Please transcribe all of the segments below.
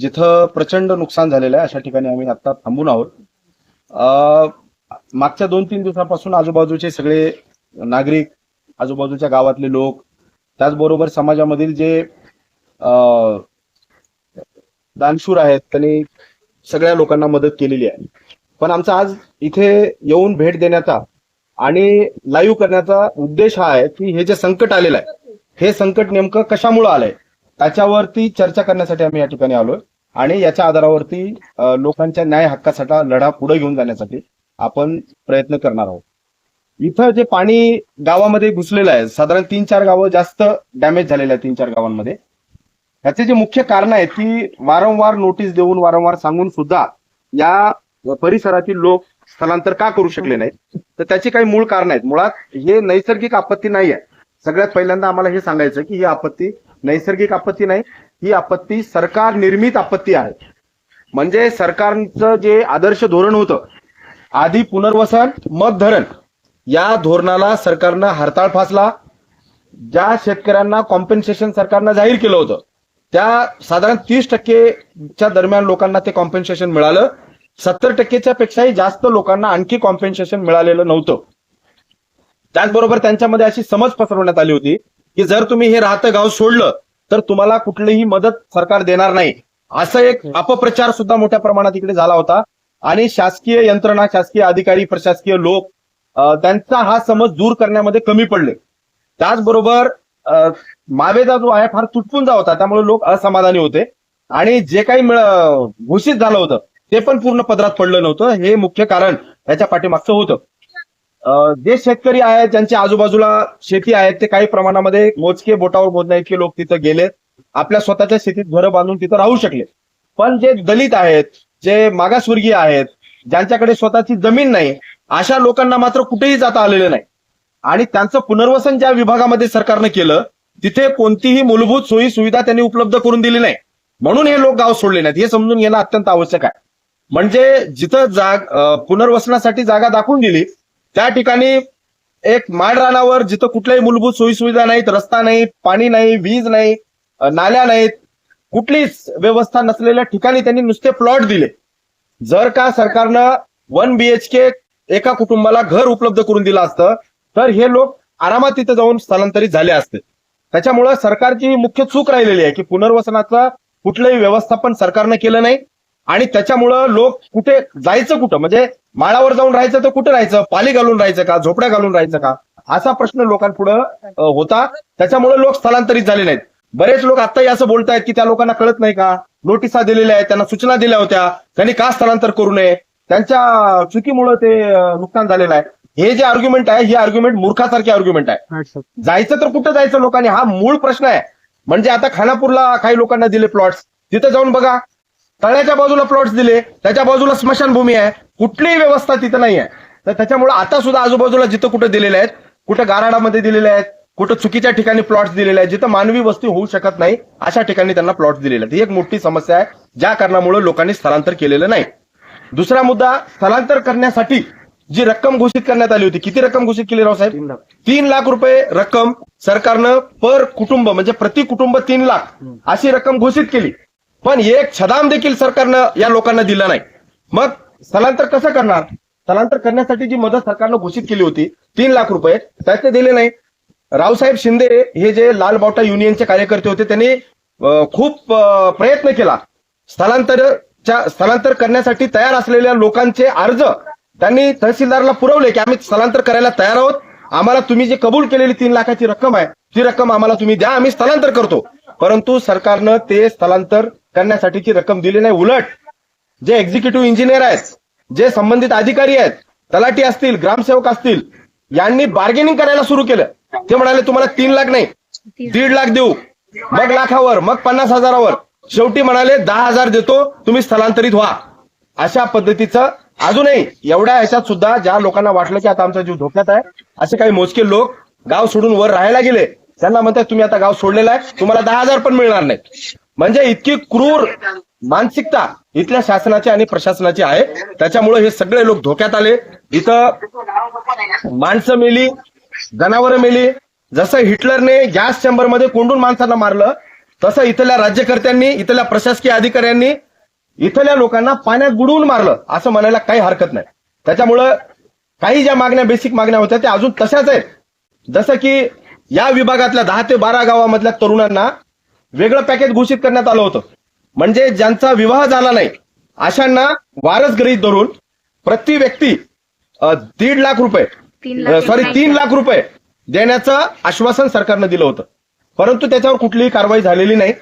जिथं प्रचंड नुकसान झालेलं आहे अशा ठिकाणी आम्ही आता थांबून आहोत. मागच्या दोन तीन दिवसापासून आजूबाजूचे सगळे नागरिक आजूबाजूच्या गावातले लोक त्याचबरोबर समाजामधील जे दानशूर आहेत त्यांनी सगळ्या लोकांना मदत केलेली आहे. पण आमचा आज इथे येऊन भेट देण्याचा आणि लाईव्ह करण्याचा उद्देश हा आहे की हे जे संकट आलेलं आहे हे संकट नेमकं कशामुळे आलंय? त्याच्यावरती चर्चा करण्यासाठी आम्ही या ठिकाणी आलोय. आणि याच्या आधारावरती लोकांच्या न्याय हक्कासाठी लढा पुढे घेऊन जाण्यासाठी आपण प्रयत्न करणार आहोत. इथं जे पाणी गावामध्ये घुसलेलं आहे साधारण तीन चार गावं जास्त डॅमेज झालेले आहेत तीन चार गावांमध्ये. ह्याचे जे मुख्य कारण आहेत की वारंवार नोटीस देऊन वारंवार सांगून सुद्धा या परिसरातील लोक स्थलांतर का करू शकले नाहीत? तर त्याची काही मूळ कारण आहेत. मुळात हे नैसर्गिक आपत्ती नाही आहे सगळ्यात पहिल्यांदा आम्हाला हे सांगायचं की ही आपत्ती नैसर्गिक आपत्ती नाही ही आपत्ती सरकार निर्मित आपत्ती आहे. म्हणजे सरकारचं जे आदर्श धोरण होतं आधी पुनर्वसन मग धरण या धोरणाला सरकारनं हरताळ फासला. ज्या शेतकऱ्यांना कॉम्पेन्सेशन सरकारनं जाहीर केलं होतं त्या साधारण तीस टक्केच्या दरम्यान लोकांना ते कॉम्पेन्सेशन मिळालं. सत्तर टक्केच्या पेक्षाही जास्त लोकांना आणखी कॉम्पेन्सेशन मिळालेलं नव्हतं. त्याचबरोबर त्यांच्यामध्ये अशी समज पसरवण्यात आली होती. की जर तुम्ही हे राहतं गाव सोडलं तर तुम्हाला कुठलीही मदत सरकार देणार नाही. असं एक अपप्रचार सुद्धा मोठ्या प्रमाणात इकडे झाला होता. आणि शासकीय यंत्रणा शासकीय अधिकारी प्रशासकीय लोक त्यांचा हा समज दूर करण्यामध्ये कमी पडले. त्याचबरोबर अ, मावेजा जो आहे फार तुटपून जा होता. त्यामुळे लोक असमाधानी होते. आणि जे काही घोषित झालं होतं ते पण पूर्ण पदरात पडलं नव्हतं. हे मुख्य कारण याच्या पाठीमागचं होतं. जे शेतकरी आहेत ज्यांच्या आजूबाजूला शेती आहेत ते काही प्रमाणामध्ये मोजके बोटावर मोजण्या इतके लोक तिथं गेले आपल्या स्वतःच्या शेतीत घरं बांधून तिथं राहू शकले पण जे दलित आहेत जे मागासवर्गीय आहेत ज्यांच्याकडे स्वतःची जमीन नाही अशा लोकांना मात्र कुठेही जाता आलेलं नाही. आणि त्यांचं पुनर्वसन ज्या विभागामध्ये सरकारनं केलं तिथे कोणतीही मूलभूत सोयी सुविधा त्यांनी उपलब्ध करून दिली नाही. म्हणून हे लोक गाव सोडले नाहीत. हे समजून घेणं अत्यंत आवश्यक आहे. म्हणजे जिथं जाग पुनर्वसनासाठी जागा दाखवून दिली त्या ठिकाणी एक माड रानावर जिथं कुठल्याही मूलभूत सोयीसुविधा नाहीत रस्ता नाही पाणी नाही वीज नाही नाल्या नाहीत कुठलीच व्यवस्था नसलेल्या ठिकाणी त्यांनी नुसते प्लॉट दिले. जर का सरकारनं वन बीएचके एका कुटुंबाला घर उपलब्ध करून दिलं असतं तर हे लोक आरामात तिथे जाऊन स्थलांतरित झाले असते. त्याच्यामुळं सरकारची मुख्य चूक राहिलेली आहे की पुनर्वसनाचं कुठलंही व्यवस्थापन सरकारनं केलं नाही. आणि त्याच्यामुळं लोक कुठे जायचं कुठं? म्हणजे माळावर जाऊन राहायचं तर कुठं राहायचं? पाली घालून राहायचं का? झोपड्या घालून राहायचं का? असा प्रश्न लोकांपुढं होता. त्याच्यामुळे लोक स्थलांतरित झाले नाहीत. बरेच लोक आताही असं बोलतायत की त्या लोकांना कळत नाही का? नोटिसा दिलेल्या आहेत त्यांना सूचना दिल्या होत्या. त्यांनी का स्थलांतर करू नये? त्यांच्या चुकीमुळे ते नुकसान झालेलं आहे. हे जे आर्ग्युमेंट आहे ही आर्ग्युमेंट मूर्खासारखी आर्ग्युमेंट आहे. जायचं तर कुठं जायचं लोकांनी? हा मूळ प्रश्न आहे. म्हणजे आता खानापूरला काही लोकांना दिले प्लॉट्स तिथं जाऊन बघा. तळ्याच्या बाजूला प्लॉट्स दिले त्याच्या बाजूला स्मशानभूमी आहे कुठलीही व्यवस्था तिथं नाही आहे तर त्याच्यामुळे आता सुद्धा आजूबाजूला जिथं कुठं दिलेले आहेत कुठं गाराडामध्ये दिलेले आहेत कुठं चुकीच्या ठिकाणी प्लॉट्स दिलेले आहेत जिथं मानवी वस्ती होऊ शकत नाही अशा ठिकाणी त्यांना प्लॉट्स दिलेले आहेत. ही एक मोठी समस्या आहे ज्या कारणामुळे लोकांनी स्थलांतर केलेलं नाही. दुसरा मुद्दा स्थलांतर करण्यासाठी जी रक्कम घोषित करण्यात आली होती किती रक्कम घोषित केली रावसाहेब? तीन लाख. रुपये रक्कम सरकारनं पर कुटुंब म्हणजे प्रति कुटुंब तीन लाख अशी रक्कम घोषित केली. पण एक छदाम देखील सरकारनं या लोकांना दिला नाही. मग स्थलांतर कसं करणार? स्थलांतर करण्यासाठी जी मदत सरकारनं घोषित केली होती तीन लाख रुपये त्याचे दिले नाही. रावसाहेब शिंदे हे जे लाल बावटा युनियनचे कार्यकर्ते होते त्यांनी खूप प्रयत्न केला. स्थलांतरच्या स्थलांतर करण्यासाठी तयार असलेल्या लोकांचे अर्ज त्यांनी तहसीलदारला पुरवले की आम्ही स्थलांतर करायला तयार आहोत. आम्हाला तुम्ही जी कबूल केलेली तीन लाखाची रक्कम आहे ती रक्कम आम्हाला तुम्ही द्या आम्ही स्थलांतर करतो. परंतु सरकारनं ते स्थलांतर करण्यासाठीची रक्कम दिली नाही. उलट जे एक्झिक्युटिव्ह इंजिनियर आहेत जे संबंधित अधिकारी आहेत तलाठी असतील ग्रामसेवक असतील यांनी बार्गेनिंग करायला सुरू केलं. ते म्हणाले तुम्हाला तीन लाख नाही दीड लाख देऊ. मग लाखावर मग पन्नास हजारावर. शेवटी म्हणाले दहा हजार देतो तुम्ही स्थलांतरित व्हा. अशा पद्धतीचं अजूनही एवढ्या ह्याच्यात सुद्धा ज्या लोकांना वाटलं की आता आमचा जीव धोक्यात आहे असे काही मोजके लोक गाव सोडून वर राहायला गेले. त्यांना म्हणतात तुम्ही आता गाव सोडलेलं आहे तुम्हाला दहा हजार पण मिळणार नाही म्हणजे इतकी क्रूर मानसिकता इथल्या शासनाची आणि प्रशासनाची आहे. त्याच्यामुळे हे सगळे लोक धोक्यात आले. इथं माणसं मेली जनावरं मेली. जसं हिटलरने गॅस चेंबरमध्ये कोंडून माणसांना मारलं तसं इथल्या राज्यकर्त्यांनी इथल्या प्रशासकीय अधिकाऱ्यांनी इथल्या लोकांना पाण्यात बुडवून मारलं असं म्हणायला काही हरकत नाही. त्याच्यामुळं काही ज्या मागण्या बेसिक मागण्या होत्या त्या अजून तशाच आहेत. जसं की या विभागातल्या दहा ते बारा गावामधल्या तरुणांना वेगळं पॅकेज घोषित करण्यात आलं होतं. म्हणजे ज्यांचा विवाह झाला नाही अशांना वारस गृहीत धरून प्रति व्यक्ती दीड लाख रुपये सॉरी तीन लाख रुपये देण्याचं आश्वासन सरकारनं दिलं होतं. परंतु त्याच्यावर कुठलीही कारवाई झालेली नाही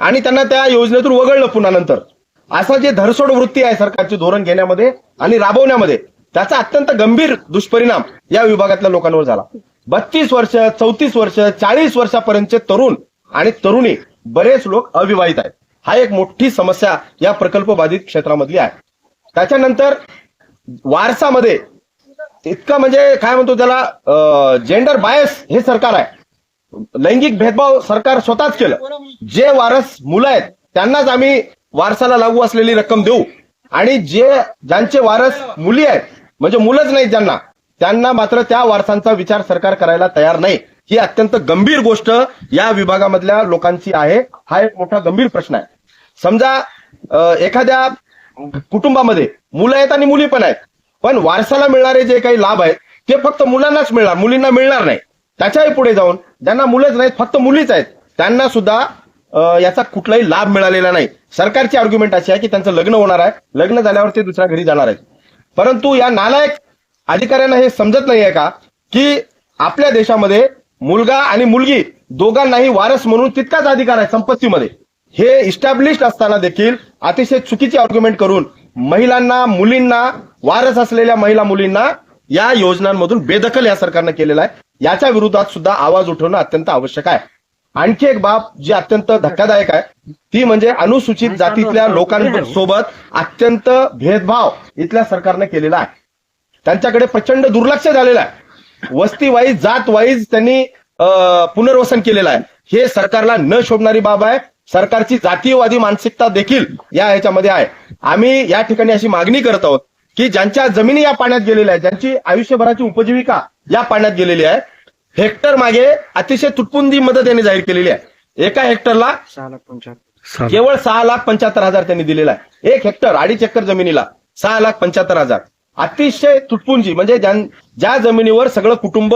आणि त्यांना त्या योजनेतून वगळलं पुन्हा नंतर. असं जे धरसोड वृत्ती आहे सरकारचे धोरण घेण्यामध्ये आणि राबवण्यामध्ये त्याचा अत्यंत गंभीर दुष्परिणाम या विभागातल्या लोकांवर झाला. बत्तीस वर्ष चौतीस वर्ष चाळीस वर्षापर्यंतचे तरुण आणि तरुणी बरेच लोक अविवाहित आहेत. हा एक मोठी समस्या या प्रकल्प बाधित क्षेत्रामधली आहे. त्याच्यानंतर वारसामध्ये इतकं म्हणजे काय म्हणतो त्याला जेंडर बायस हे सरकार आहे. लैंगिक भेदभाव सरकार स्वतःच केलं. जे वारस मुलं आहेत त्यांनाच आम्ही वारसाला लागू असलेली रक्कम देऊ. आणि जे ज्यांचे वारस मुली आहेत म्हणजे मुलंच नाहीत ज्यांना त्यांना मात्र त्या वारसांचा विचार सरकार करायला तयार नाही. ही अत्यंत गंभीर गोष्ट या विभागामधल्या लोकांची आहे. हा एक मोठा गंभीर प्रश्न आहे. समजा एखाद्या कुटुंबामध्ये मुलं आहेत आणि मुली पण आहेत. पण वारसाला मिळणारे जे काही लाभ आहेत ते फक्त मुलांनाच मिळणार मुलींना मिळणार नाही. त्याच्याही पुढे जाऊन ज्यांना मुलंच नाहीत फक्त मुलीच आहेत त्यांना सुद्धा याचा कुठलाही लाभ मिळालेला नाही. सरकारची आर्ग्युमेंट अशी आहे की त्यांचं लग्न होणार आहे. लग्न झाल्यावर ते दुसऱ्या घरी जाणार आहेत. परंतु या नालायक अधिकाऱ्यांना हे समजत नाहीये का की आपल्या देशामध्ये मुलगा आणि मुलगी दोघांनाही वारस म्हणून तितकाच अधिकार आहे संपत्तीमध्ये. हे इस्टॅब्लिश असताना देखील अतिशय चुकीची आर्ग्युमेंट करून महिलांना मुलींना वारस असलेल्या महिला मुलींना या योजनांमधून बेदखल या सरकारनं केलेला आहे. याच्या विरोधात सुद्धा आवाज उठवणं अत्यंत आवश्यक आहे. आणखी एक बाब जी अत्यंत धक्कादायक आहे ती म्हणजे अनुसूचित जातीतल्या लोकांसोबत अत्यंत भेदभाव इथल्या सरकारनं केलेला आहे. त्यांच्याकडे प्रचंड दुर्लक्ष झालेलं आहे. वस्ती वाईज जात वाईज त्यांनी पुनर्वसन केलेलं आहे. हे सरकारला न शोभणारी बाब आहे. सरकारची जातीयवादी मानसिकता देखील या ह्याच्यामध्ये आहे. आम्ही या ठिकाणी अशी मागणी करत आहोत की ज्यांच्या जमिनी या पाण्यात गेलेल्या आहेत ज्यांची आयुष्यभराची उपजीविका या पाण्यात गेलेली आहे हेक्टर मागे अतिशय तुटपुंजी मदत यांनी जाहीर केलेली आहे. एका हेक्टरला केवळ सहा लाख पंच्याहत्तर हजार त्यांनी दिलेला आहे. एक हेक्टर अडीच एकर जमिनीला सहा लाख पंच्याहत्तर हजार. अतिशय तुटपुंजी. म्हणजे ज्या जमिनीवर सगळं कुटुंब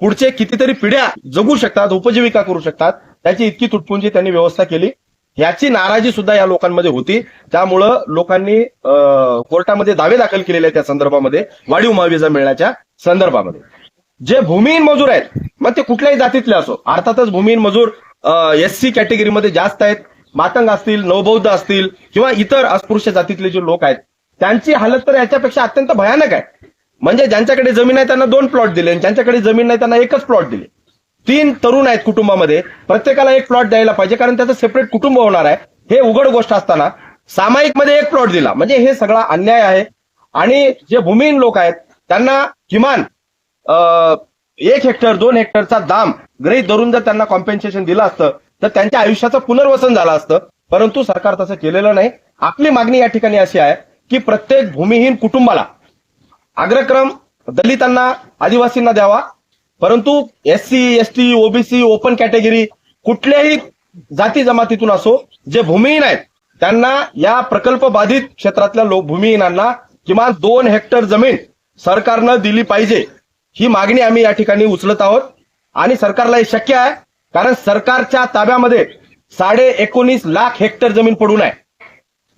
पुढचे कितीतरी पिढ्या जगू शकतात उपजीविका करू शकतात त्याची इतकी तुटपुंजी त्यांनी व्यवस्था केली. याची नाराजी सुद्धा या लोकांमध्ये होती. त्यामुळं लोकांनी कोर्टामध्ये दावे दाखल केलेले आहेत त्या संदर्भामध्ये वाढीव महाविजा मिळण्याच्या संदर्भामध्ये. जे भूमिहीन मजूर आहेत मग ते कुठल्याही जातीतले असो अर्थातच भूमिहीन मजूर एस सी कॅटेगरीमध्ये जास्त आहेत मातंग असतील नवबौद्ध असतील किंवा इतर अस्पृश्य जातीतले जे लोक आहेत त्यांची हालत तर याच्यापेक्षा अत्यंत भयानक आहे. म्हणजे ज्यांच्याकडे जमीन आहे त्यांना दोन प्लॉट दिले आणि ज्यांच्याकडे जमीन नाही त्यांना एकच प्लॉट दिले. तीन तरुण आहेत कुटुंबामध्ये. प्रत्येकाला एक प्लॉट द्यायला पाहिजे कारण त्याचं सेपरेट कुटुंब होणार आहे. हे उघड गोष्ट असताना सामायिकमध्ये एक प्लॉट दिला. म्हणजे हे सगळा अन्याय आहे. आणि जे भूमिहीन लोक आहेत त्यांना किमान अं, एक हेक्टर दोन हेक्टरचा दाम गृहीत धरून जर त्यांना कॉम्पेन्सेशन दिलं असतं तर त्यांच्या आयुष्याचं पुनर्वसन झालं असतं. परंतु सरकार तसं केलेलं नाही. आपली मागणी या ठिकाणी अशी आहे की प्रत्येक भूमिहीन कुटुंबाला अग्रक्रम दलितांना आदिवासींना द्यावा. परंतु S C S T OBC open category कुठल्याही जाती जमातीतून असो जे भूमिहीन आहेत त्यांना या प्रकल्प बाधित क्षेत्रातल्या लोक भूमिहीनांना किमान दोन हेक्टर जमीन सरकारनं दिली पाहिजे. ही मागणी आम्ही या ठिकाणी उचलत आहोत. आणि सरकारला हे शक्य आहे कारण सरकारच्या ताब्यामध्ये साडे एकोणीस लाख हेक्टर जमीन पडून आहे.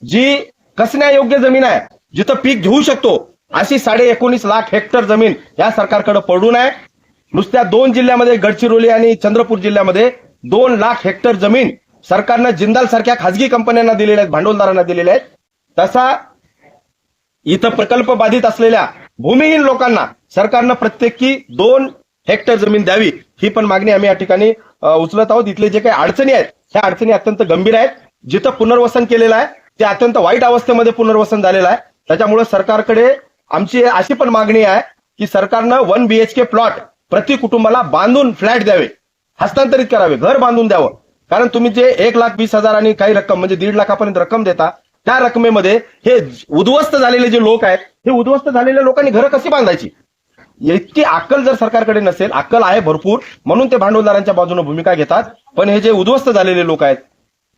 जी कसण्यायोग्य जमीन आहे? जिथं पीक घेऊ शकतो. अशी साडे एकोणीस लाख हेक्टर जमीन या सरकारकडे पडून आहे. नुसत्या दोन जिल्ह्यामध्ये गडचिरोली आणि चंद्रपूर जिल्ह्यामध्ये दोन लाख हेक्टर जमीन सरकारनं जिंदाल सारख्या खासगी कंपन्यांना दिलेल्या आहेत भांडवलदारांना दिलेल्या आहेत. तसा इथं प्रकल्प बाधित असलेल्या भूमिहीन लोकांना सरकारनं प्रत्येकी दोन हेक्टर जमीन द्यावी ही पण मागणी आम्ही या ठिकाणी उचलत आहोत. इथले जे काही अडचणी आहेत ह्या अडचणी अत्यंत गंभीर आहेत. जिथं पुनर्वसन केलेलं आहे ते अत्यंत वाईट अवस्थेमध्ये पुनर्वसन झालेलं आहे. त्याच्यामुळे सरकारकडे आमची अशी पण मागणी आहे की सरकारनं वन बीएचके प्लॉट प्रति कुटुंबाला बांधून फ्लॅट द्यावे. हस्तांतरित करावे. घर बांधून द्यावं. कारण तुम्ही जे एक लाख वीस हजार आणि काही रक्कम म्हणजे दीड लाखापर्यंत रक्कम देता त्या रकमेमध्ये हे उद्ध्वस्त झालेले जे लोक आहेत हे उद्ध्वस्त झालेल्या लोकांनी घरं कशी बांधायची? इतकी अक्कल जर सरकारकडे नसेल अक्कल आहे भरपूर म्हणून ते भांडवलदारांच्या बाजूने भूमिका घेतात. पण हे जे उद्ध्वस्त झालेले लोक आहेत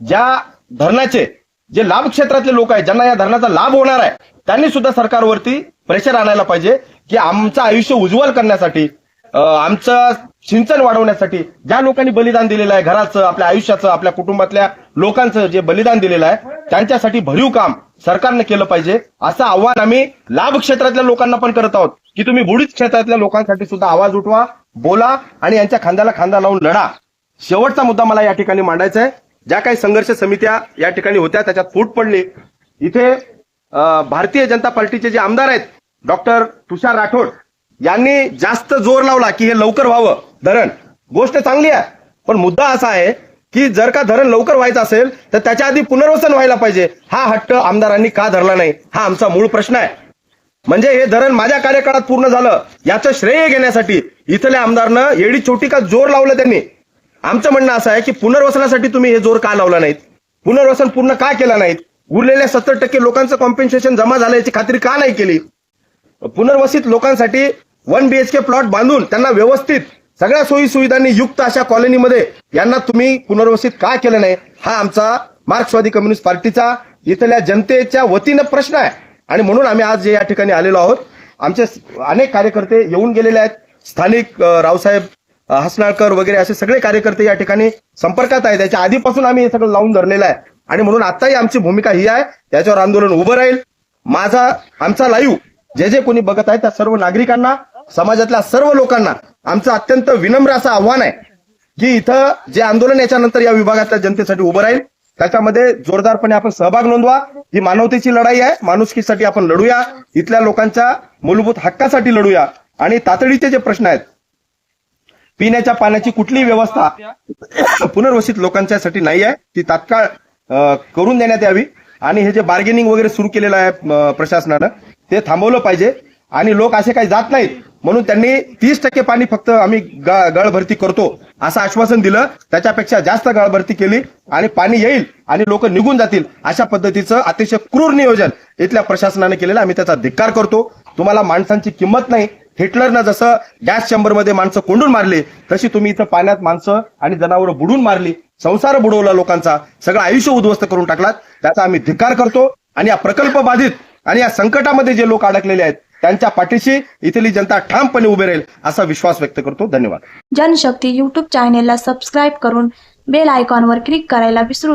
ज्या धरणाचे जे लाभ क्षेत्रातले लोक आहेत ज्यांना या धरणाचा लाभ होणार आहे त्यांनी सुद्धा सरकारवरती प्रेशर आणायला पाहिजे की आमचं आयुष्य उज्ज्वल करण्यासाठी आमचं सिंचन वाढवण्यासाठी ज्या लोकांनी बलिदान दिलेलं आहे घराचं आपल्या आयुष्याचं आपल्या कुटुंबातल्या लोकांचं जे बलिदान दिलेलं आहे त्यांच्यासाठी भरीव काम सरकारने केलं पाहिजे असं आव्हान आम्ही लाभ क्षेत्रातल्या लोकांना पण करत आहोत. की तुम्ही बुडीत क्षेत्रातल्या लोकांसाठी सुद्धा आवाज उठवा बोला आणि यांच्या खांद्याला खांदा लावून लढा. शेवटचा मुद्दा मला या ठिकाणी मांडायचा आहे. ज्या काही संघर्ष समित्या या ठिकाणी होत्या त्याच्यात फूट पडली. इथे भारतीय जनता पार्टीचे जे आमदार आहेत डॉक्टर तुषार राठोड यांनी जास्त जोर लावला की हे लवकर व्हावं. धरण गोष्ट चांगली आहे. पण मुद्दा असा आहे की जर का धरण लवकर व्हायचं असेल तर त्याच्या आधी पुनर्वसन व्हायला पाहिजे. हा हट्ट आमदारांनी का धरला नाही? हा आमचा मूळ प्रश्न आहे. म्हणजे हे धरण माझ्या कार्यकाळात पूर्ण झालं. याचं श्रेय घेण्यासाठी इथल्या आमदारनं येडी छोटी का जोर लावलं त्यांनी? आमचं म्हणणं असं आहे की पुनर्वसनासाठी तुम्ही हे जोर का लावला नाहीत? पुनर्वसन पूर्ण का केलं नाहीत? उरलेल्या सत्तर टक्के लोकांचं कॉम्पेन्सेशन जमा झालं याची खात्री का नाही केली? पुनर्वसित लोकांसाठी वन बीएचके प्लॉट बांधून त्यांना व्यवस्थित सगळ्या सोयी सुविधांनी युक्त अशा कॉलनीमध्ये यांना तुम्ही पुनर्वसित का केलं नाही? हा आमचा मार्क्सवादी कम्युनिस्ट पार्टीचा इथल्या जनतेच्या वतीनं प्रश्न आहे. आणि म्हणून आम्ही आज जे या ठिकाणी आलेलो आहोत. आमचे अनेक कार्यकर्ते येऊन गेलेले आहेत. स्थानिक रावसाहेब हसनाळकर वगैरे असे सगळे कार्यकर्ते या ठिकाणी संपर्कात आहेत. त्याच्या आधीपासून आम्ही हे सगळं लावून धरलेलं आहे. आणि म्हणून आताही आमची भूमिका ही आहे. त्याच्यावर आंदोलन उभं राहील. माझा आमचा लाईव्ह जे जे कोणी बघत आहे त्या सर्व नागरिकांना समाजातल्या सर्व लोकांना आमचं अत्यंत विनम्र असं आव्हान आहे की इथं जे आंदोलन याच्यानंतर या विभागातल्या जनतेसाठी उभं राहील. त्याच्यामध्ये जोरदारपणे आपण सहभाग नोंदवा. ही मानवतेची लढाई आहे. माणुसकीसाठी आपण लढूया. इथल्या लोकांच्या मूलभूत हक्कासाठी लढूया. आणि तातडीचे जे प्रश्न आहेत पिण्याच्या पाण्याची कुठलीही व्यवस्था पुनर्वसित लोकांच्यासाठी नाही आहे. ती तात्काळ करून देण्यात यावी. आणि हे जे बार्गेनिंग वगैरे सुरू केलेलं आहे प्रशासनानं ते थांबवलं पाहिजे. आणि लोक असे काही जात नाहीत. म्हणून त्यांनी तीस टक्के पाणी फक्त आम्ही ग- गळभरती करतो असं आश्वासन दिलं. त्याच्यापेक्षा जास्त गळभरती केली आणि पाणी येईल आणि लोक निघून जातील अशा पद्धतीचं अतिशय क्रूर नियोजन इथल्या प्रशासनाने केलेलं आम्ही त्याचा धिक्कार करतो. तुम्हाला माणसांची किंमत नाही. हिटलरनं जसं गॅस चेंबरमध्ये माणसं कोंडून मारली तशी तुम्ही इथं पाण्यात माणसं आणि जनावरं बुडून मारली संसार बुडवला लोकांचा सगळं आयुष्य उद्ध्वस्त करून टाकलात त्याचा आम्ही धिक्कार करतो आणि या प्रकल्प बाधित आणि या संकटामध्ये जे लोक अडकलेले आहेत त्यांच्या पाठीशी इथली जनता ठामपणे उभे राहील असा विश्वास व्यक्त करतो. धन्यवाद. जनशक्ती युट्यूब चॅनेलला सबस्क्राईब करून बेल आयकॉनवर क्लिक करायला विसरू